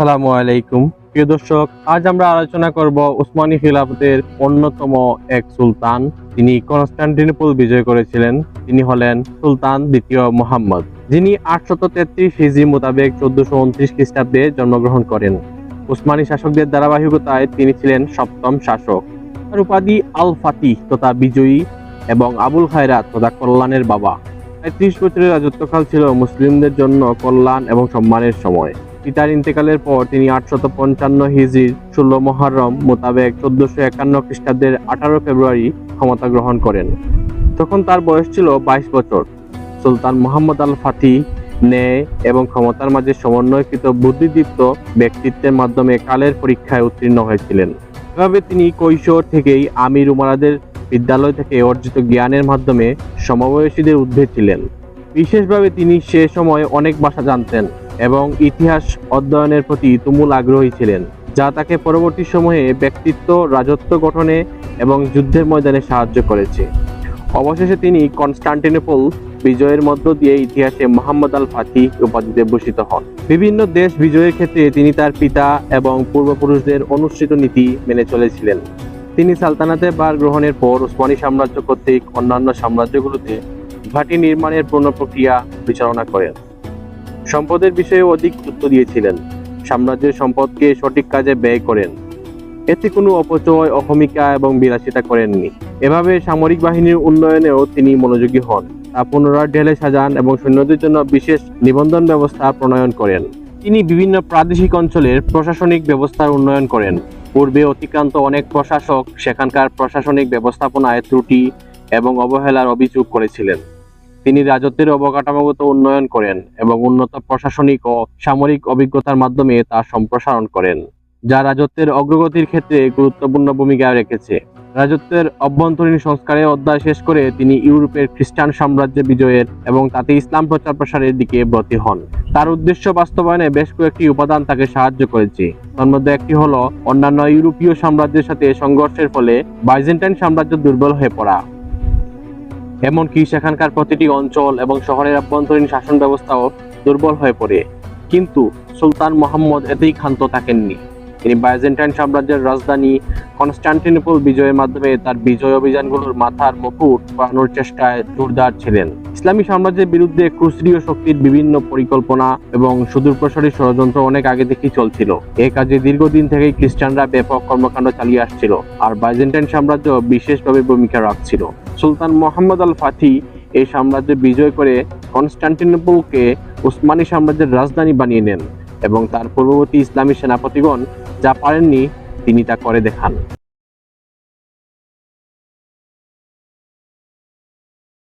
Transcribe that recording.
আসসালামু আলাইকুম। প্রিয় দর্শক, আজ আমরা আলোচনা করব উসমানী খিলাফতের অন্যতম এক সুলতান। তিনি কনস্টান্টিনোপল বিজয় করেছিলেন। তিনি হলেন সুলতান দ্বিতীয় মোহাম্মদ, যিনি আটশত তেত্রিশ হিজি মোতাবেক চোদ্দশো উনত্রিশ খ্রিস্টাব্দে জন্মগ্রহণ করেন। উসমানী শাসকদের ধারাবাহিকতায় তিনি ছিলেন সপ্তম শাসক। তার উপাধি আল ফাতিহ তথা বিজয়ী এবং আবুল খায়রাত তথা কল্যাণের বাবা। ত্রিশ বছরের রাজত্বকাল ছিল মুসলিমদের জন্য কল্যাণ এবং সম্মানের সময়। পিতার ইন্তেকালের পর তিনি আটশত পঞ্চান্ন হিজির ষোলো মহরম মোতাবেক চোদ্দশো একান্ন খ্রিস্টাব্দের আঠারো ফেব্রুয়ারি ক্ষমতা গ্রহণ করেন। তখন তার বয়স ছিল বাইশ বছর। সুলতান মোহাম্মদ আল ফাতি ন্যায় এবং ক্ষমতার মাঝে সমন্বয়কৃত বুদ্ধিদীপ্ত ব্যক্তিত্বের মাধ্যমে কালের পরীক্ষায় উত্তীর্ণ হয়েছিলেন। এভাবে তিনি কৈশোর থেকেই আমির উমারাদের বিদ্যালয় থেকে অর্জিত জ্ঞানের মাধ্যমে সমবয়সীদের ঊর্ধ্বে ছিলেন। বিশেষভাবে তিনি সে সময় অনেক ভাষা জানতেন। এবং ইতিহাস অধ্যয়নের প্রতি তুমুল আগ্রহী ছিলেন, যা তাকে পরবর্তী সময়ে ব্যক্তিত্ব, রাজত্ব গঠনে এবং যুদ্ধের ময়দানে সাহায্য করেছে। অবশেষে তিনি কনস্টান্টিনোপল বিজয়ের মধ্য দিয়ে ইতিহাসে মোহাম্মদ আল ফাতি উপাধিতে ভূষিত হন। বিভিন্ন দেশ বিজয়ের ক্ষেত্রে তিনি তার পিতা এবং পূর্বপুরুষদের অনুসৃত নীতি মেনে চলেছিলেন। তিনি সালতানাতে বার গ্রহণের পর উসমানী সাম্রাজ্য কর্তৃক অন্যান্য সাম্রাজ্যগুলোতে ঘাঁটি নির্মাণের পূর্ণ প্রক্রিয়া বিচারণা করেন। সম্পদের বিষয়ে অধিক গুরুত্ব দিয়েছিলেন। সাম্রাজ্যের সম্পদকে সঠিক কাজে ব্যয় করেন। এতে কোনো অপচয়, অহমিকা এবং বিলাসিতা করেননি। এভাবে সামরিক বাহিনীর উন্নয়নেও তিনি মনোযোগী হন। তা পুনরায় ঢেলে সাজান এবং সৈন্যদের জন্য বিশেষ নিবন্ধন ব্যবস্থা প্রণয়ন করেন। তিনি বিভিন্ন প্রাদেশিক অঞ্চলের প্রশাসনিক ব্যবস্থার উন্নয়ন করেন। পূর্বে অতিক্রান্ত অনেক প্রশাসক সেখানকার প্রশাসনিক ব্যবস্থাপনায় ত্রুটি এবং অবহেলার অভিযোগ করেছিলেন। তিনি রাজত্বের অবকাঠামোগত উন্নয়ন করেন এবং উন্নত প্রশাসনিক ও সামরিক অভিজ্ঞতার মাধ্যমে তা সম্প্রসারণ করেন, যা রাজত্বের অগ্রগতির ক্ষেত্রে গুরুত্বপূর্ণ ভূমিকা রেখেছে। রাজত্বের অভ্যন্তরীণ সংস্কারের অধ্যায় শেষ করে তিনি ইউরোপের খ্রিস্টান সাম্রাজ্য বিজয়ের এবং তাতে ইসলাম প্রচার প্রসারের দিকে ব্রতী হন। তার উদ্দেশ্য বাস্তবায়নে বেশ কয়েকটি উপাদান তাকে সাহায্য করেছে। তার মধ্যে একটি হল অন্যান্য ইউরোপীয় সাম্রাজ্যের সাথে সংঘর্ষের ফলে বাইজেন্টাইন সাম্রাজ্য দুর্বল হয়ে পড়া। এমনকি সেখানকার প্রতিটি অঞ্চল এবং শহরের অভ্যন্তরীণ শাসন ব্যবস্থাও দুর্বল হয়ে পড়ে। কিন্তু সুলতান মোহাম্মদ এতেই ক্ষান্ত থাকেননি। তিনি বাইজেন্টাইন সাম্রাজ্যের রাজধানী কনস্টান্টিনোপল বিজয়ের মাধ্যমে তার বিজয় অভিযানগুলোর মাথার মুকুট পানোর চেষ্টায় জোরদার ছিলেন। ইসলামী সাম্রাজ্যের বিরুদ্ধে ক্রুসরীয় শক্তির বিভিন্ন পরিকল্পনা এবং সুদূরপ্রসারী ষড়যন্ত্র অনেক আগে থেকেই চলছিল। এ কাজে দীর্ঘদিন থেকেই খ্রিস্টানরা ব্যাপক কর্মকাণ্ড চালিয়ে আসছিল, আর বাইজেন্টাইন সাম্রাজ্য বিশেষভাবে ভূমিকা রাখছিল। সুলতান মোহাম্মদ আল ফাথি এই সাম্রাজ্য বিজয় করে কনস্টান্টিনোপলকে উসমানী সাম্রাজ্যের রাজধানী বানিয়ে নেন এবং তার পূর্ববর্তী ইসলামী সেনাপতিগণ যা পারেননি, তিনি তা করে দেখান।